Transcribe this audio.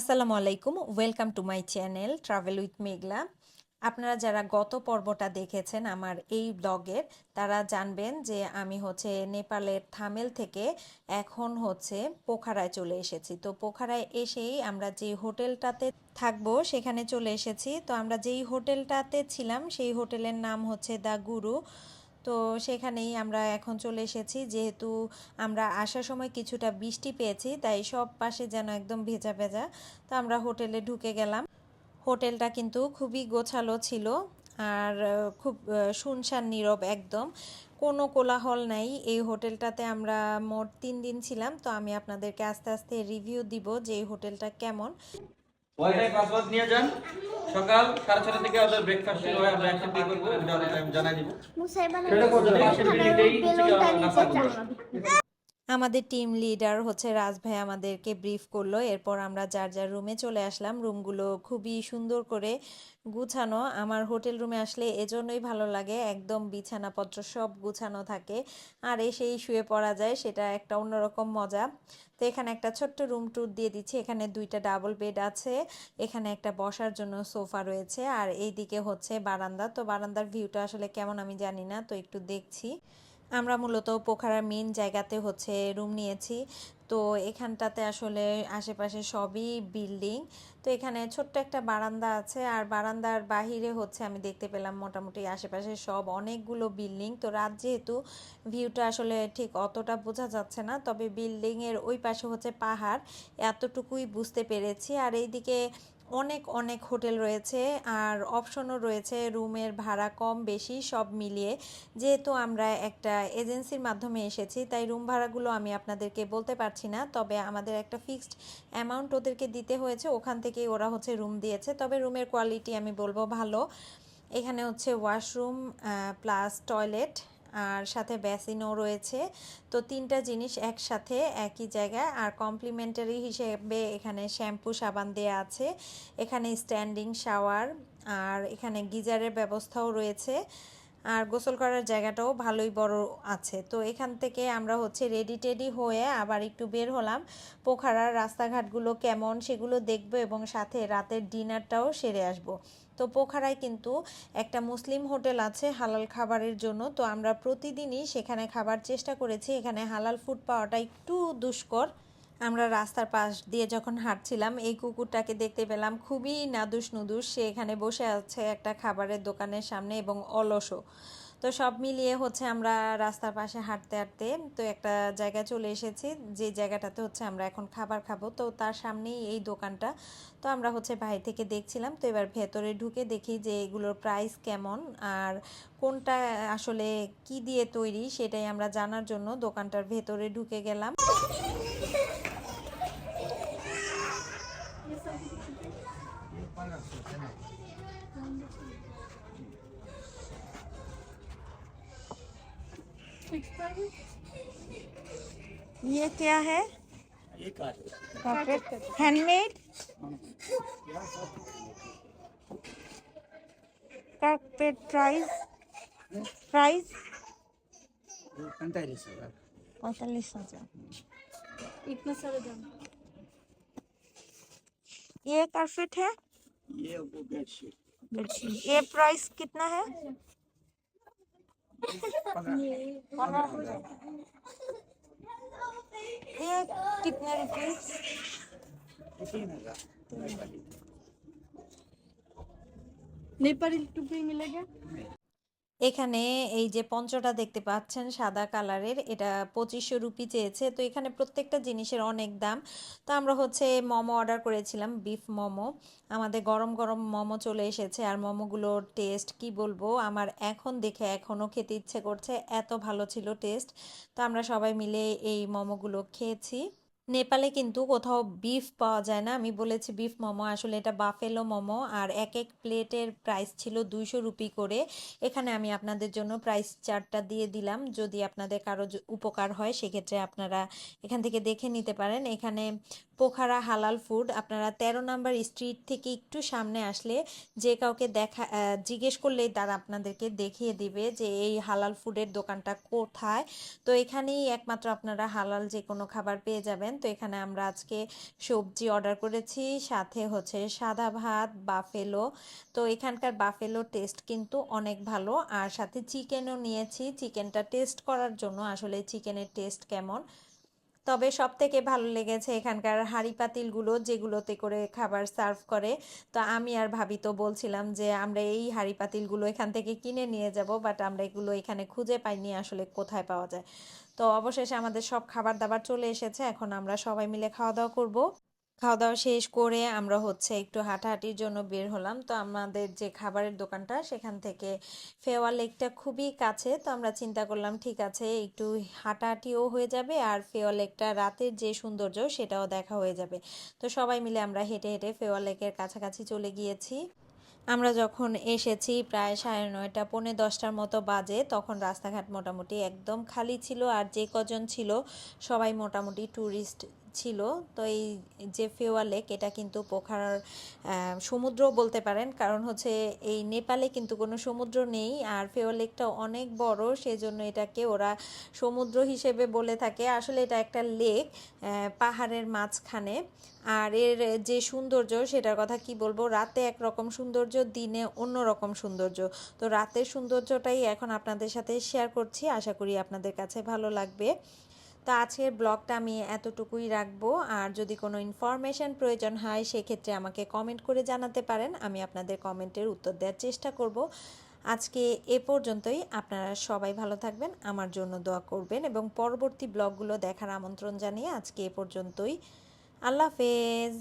আসসালামু আলাইকুম। Welcome to my channel travel with Meghla আপনারা যারা গত পর্বটা দেখেছেন আমার এই ব্লগের, তারা জানবেন যে আমি হচ্ছে নেপালের থামেল থেকে এখন হচ্ছে পোখারায় চলে এসেছি। তো পোখারায় এসেই আমরা যে হোটেলটাতে থাকব, সেখানে চলে এসেছি। তো আমরা যেই হোটেলটাতে ছিলাম, সেই হোটেলের নাম হচ্ছে দ্য গুরু। তো সেখানেই আমরা এখন চলে এসেছি। যেহেতু আমরা আসার সময় কিছুটা বৃষ্টি পেয়েছি, তাই সব পাশে যেন একদম ভেজা ভেজা। তো আমরা হোটেলে ঢুকে গেলাম। হোটেলটা কিন্তু খুবই গোছালো ছিল আর খুব শুনশান নীরব একদম। কোনো কোলাহল নাই। এই হোটেলটাতে আমরা মোট তিন দিন ছিলাম। তো আমি আপনাদেরকে আস্তে আস্তে রিভিউ দিব যে এই হোটেলটা কেমন। ওয়াইফাই পাসওয়ার্ড নিয়ে যান। সকাল সাড়ে ছটা থেকে ওদের ব্রেকফাস্ট শুরু হয় আমরা একসাথে করব? আমি জানাই দিব সেটা করতে পাশের বিল্ডিংটাই আমাদের টিম লিডার হচ্ছে রাজ ভাই আমাদেরকে ব্রিফ করল। এরপর আমরা যার যার রুমে চলে আসলাম। রুমগুলো খুবই সুন্দর করে গুছানো। আমার হোটেল রুমে আসলে এজন্যই ভালো লাগে। একদম বিছানাপত্র সব গুছানো থাকে। আর এসেই শুয়ে পড়া যায়, সেটা একটা অন্যরকম মজা। তো এখানে একটা ছোট্ট রুম ট্যুর দিয়ে দিচ্ছি। এখানে দুইটা ডাবল বেড আছে। এখানে একটা বসার জন্য সোফা রয়েছে। আর এইদিকে হচ্ছে বারান্দা। তো বারান্দার ভিউটা আসলে কেমন আমি জানি না। তো একটু দেখছি। আমরা মূলত পোখারার মেন জায়গাতে হচ্ছে রুম নিয়েছি। তো এখানটাতে আসলে আশেপাশে সবই বিল্ডিং তো এখানে ছোট্ট একটা বারান্দা আছে, আর বারান্দার বাহিরে হচ্ছে আমি দেখতে পেলাম মোটামুটি আশেপাশে সব অনেকগুলো বিল্ডিং তো রাত যেহেতু ভিউটা আসলে ঠিক অতটা বোঝা যাচ্ছে না, তবে বিল্ডিংয়ের ওই পাশে হচ্ছে পাহাড়। এতটুকুই বুঝতে পেরেছি। আর এইদিকে অনেক অনেক হোটেল রয়েছে আর অপশনও রয়েছে রুমের ভাড়া কম, বেশি, সব মিলিয়ে। যেহেতু আমরা একটা এজেন্সির মাধ্যমে এসেছি, তাই রুম ভাড়াগুলো আমি আপনাদেরকে বলতে পারছি না। তবে আমাদের একটা ফিক্সড অ্যামাউন্ট ওদেরকে দিতে হয়েছে, ওখান থেকেই ওরা হচ্ছে রুম দিয়েছে। তবে রুমের কোয়ালিটি আমি বলব ভালো। এখানে হচ্ছে ওয়াশরুম প্লাস টয়লেট আর সাথে বেসিনও রয়েছে। তো তিনটা জিনিস একসাথে একই জায়গায় আর কমপ্লিমেন্টারি হিসেবে এখানে শ্যাম্পু সাবান দেওয়া আছে। এখানে স্ট্যান্ডিং শাওয়ার আর এখানে গিজারের ব্যবস্থাও রয়েছে। আর গোসল করার জায়গাটাও ভালোই বড় আছে। তো এখান থেকে আমরা হচ্ছে রেডি টেডি হয়ে আবার একটু বের হলাম। পোখারার রাস্তাঘাটগুলো কেমন সেগুলো দেখব এবং সাথে রাতের ডিনারটাও সেরে আসব। তো পোখারায় কিন্তু একটা মুসলিম হোটেল আছে হালাল খাবারের জন্য। তো আমরা প্রতিদিনই সেখানে খাবার চেষ্টা করেছি। এখানে হালাল ফুড পাওয়াটা একটু দুষ্কর। আমরা রাস্তার পাশ দিয়ে যখন হাঁটছিলাম, এই কুকুরটাকে দেখতে পেলাম খুবই নাদুস নুদুস সে এখানে বসে আছে একটা খাবারের দোকানের সামনে এবং অলসও তো সব মিলিয়ে হচ্ছে আমরা রাস্তার পাশে হাঁটতে হাঁটতে তো একটা জায়গায় চলে এসেছি, যে জায়গাটাতে হচ্ছে আমরা এখন খাবার খাব। তো তার সামনেই এই দোকানটা। তো আমরা হচ্ছে বাইরে থেকে দেখছিলাম, তো এবার ভেতরে ঢুকে দেখি যে এগুলোর প্রাইস কেমন আর কোনটা আসলে কি দিয়ে তৈরি সেটাই আমরা জানার জন্য দোকানটার ভেতরে ঢুকে গেলাম। ये क्या है? हैंडमेड कार्पेट प्राइस प्राइस पैंतालीस हज़ार। पैंतालीस हज़ार। इतना सारा दाम। ये कार्पेट है? ये वो बेडशीट। बेडशीट। ये प्राइस कितना है? ये कितने रुपए नेपाली टुपी मिलेगा? এখানে এই যে পঞ্চটা দেখতে পাচ্ছেন সাদা কালারের, এটা পঁচিশশো রুপি চেয়েছে। তো এখানে প্রত্যেকটা জিনিসের অনেক দাম। তো আমরা হচ্ছে মোমো অর্ডার করেছিলাম, বিফ মোমো। আমাদের গরম গরম মোমো চলে এসেছে। আর মোমোগুলোর টেস্ট কি বলব? আমার এখন দেখে এখনও খেতে ইচ্ছে করছে। এত ভালো ছিল টেস্ট। তো আমরা সবাই মিলে এই মোমোগুলো খেয়েছি। নেপালে কিন্তু কোথাও বিফ পাওয়া যায় না। আমি বলেছি বিফ মোমো, আসলে এটা বাফেলো মোমো। আর এক এক প্লেটের প্রাইস ছিল দুইশো রুপি করে। এখানে আমি আপনাদের জন্য প্রাইস চার্টটা দিয়ে দিলাম। যদি আপনাদের কারও উপকার হয়, সেক্ষেত্রে আপনারা এখান থেকে দেখে নিতে পারেন। এখানে পোখারা হালাল ফুড আপনারা তেরো নাম্বার স্ট্রিট থেকে একটু সামনে আসলে যে কাউকে দেখা জিজ্ঞেস করলেই তারা আপনাদেরকে দেখিয়ে দিবে যে এই হালাল ফুডের দোকানটা কোথায়। তো এখানেই একমাত্র আপনারা হালাল যে কোনো খাবার পেয়ে যাবেন। তো এখানে আমরা আজকে সবজি অর্ডার করেছি, সাথে হচ্ছে সাদা ভাত, বাফেলো। তো এখানকার বাফেলো টেস্ট কিন্তু অনেক ভালো। আর সাথে চিকেনও নিয়েছি। চিকেনটা টেস্ট করার জন্য আসলে চিকেনের টেস্ট কেমন? তবে সব থেকে ভালো লেগেছে এখানকার হাঁড়ি পাতিলগুলো যেগুলোতে করে খাবার সার্ভ করে। তো আমি আর ভাবি তো বলছিলাম যে, আমরা এই হাঁড়ি পাতিলগুলো এখান থেকে কিনে নিয়ে যাব, বাট আমরা এগুলো এখানে খুঁজে পাইনি আসলে কোথায় পাওয়া যায়। তো অবশেষে আমাদের সব খাবার দাবার চলে এসেছে, এখন আমরা সবাই মিলে খাওয়া দাওয়া করব। খাওয়া দাওয়া শেষ করে আমরা হচ্ছে একটু হাঁটাহাঁটির জন্য বের হলাম। তো আমাদের যে খাবারের দোকানটা, সেখান থেকে ফেওয়া লেকটা খুবই কাছে। তো আমরা চিন্তা করলাম, ঠিক আছে, একটু হাঁটাহাঁটিও হয়ে যাবে আর ফেওয়া লেকটা রাতের যে সৌন্দর্য, সেটাও দেখা হয়ে যাবে। তো সবাই মিলে আমরা হেঁটে হেঁটে ফেওয়া লেকের কাছাকাছি চলে গিয়েছি। আমরা যখন এসেছি প্রায় সাড়ে নয়টা, পৌনে দশটার মতো বাজে, তখন রাস্তাঘাট মোটামুটি একদম খালি ছিল আর যে কজন ছিল, সবাই মোটামুটি ট্যুরিস্ট ছিল। তো এই যে ফেওয়া লেক, এটা কিন্তু পোখার সমুদ্র বলতে পারেন। কারণ হচ্ছে এই নেপালে কিন্তু কোনো সমুদ্র নেই। আর ফেওয়া লেকটা অনেক বড়, সেজন্য এটাকে ওরা সমুদ্র হিসেবে বলে থাকে। আসলে এটা একটা লেক পাহাড়ের মাঝখানে। আর এর যে সৌন্দর্য, সেটার কথা কি বলব? রাতে একরকম সৌন্দর্য, দিনে অন্য রকম সৌন্দর্য। তো রাতের সৌন্দর্যটাই এখন আপনাদের সাথে শেয়ার করছি। আশা করি আপনাদের কাছে ভালো লাগবে। তো আজকের ব্লগটা আমি এতটুকুই রাখব। আর যদি কোনো ইনফরমেশান প্রয়োজন হয়, সেক্ষেত্রে আমাকে কমেন্ট করে জানাতে পারেন। আমি আপনাদের কমেন্টের উত্তর দেওয়ার চেষ্টা করব। আজকে এ পর্যন্তই। আপনারা সবাই ভালো থাকবেন, আমার জন্য দোয়া করবেন এবং পরবর্তী ব্লগগুলো দেখার আমন্ত্রণ জানিয়ে আজকে এ পর্যন্তই। আল্লাহ হাফেজ।